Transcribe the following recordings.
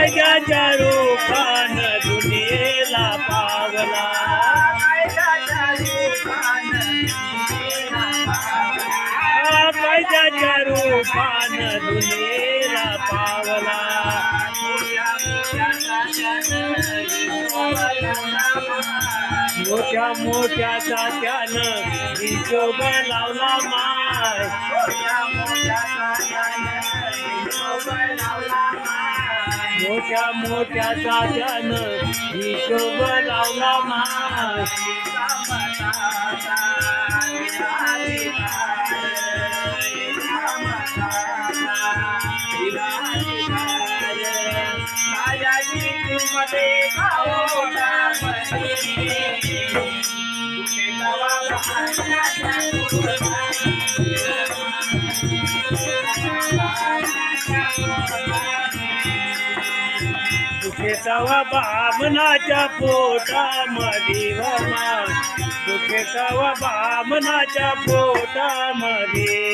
गजाच्या रूपान दुनियेला पावला काय ज्याच्या दुनियेला पावला. मोठ्या मोठ्या जात्यानं हिशोब लावला माय मोठ्या मोठ्या जात्यानं हिशोब लावला मास Thank you. तवा बामनाच्या पोटामध्ये वमान दुखे तवा बामनाच्या पोटामध्ये.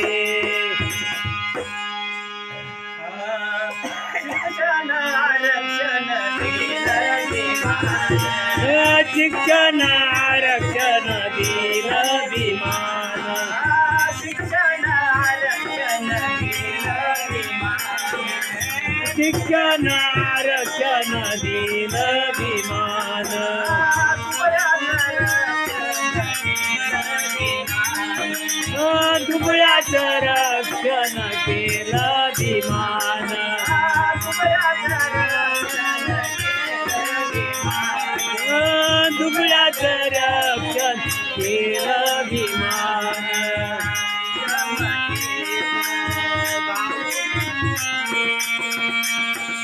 शिक्षण आरक्षण दिलं विमान. शिक्षण आरक्षण दिलं विमान दुबळ्याचं रक्षण केलं विमान दुबळ्याचं रक्षण केलं विमान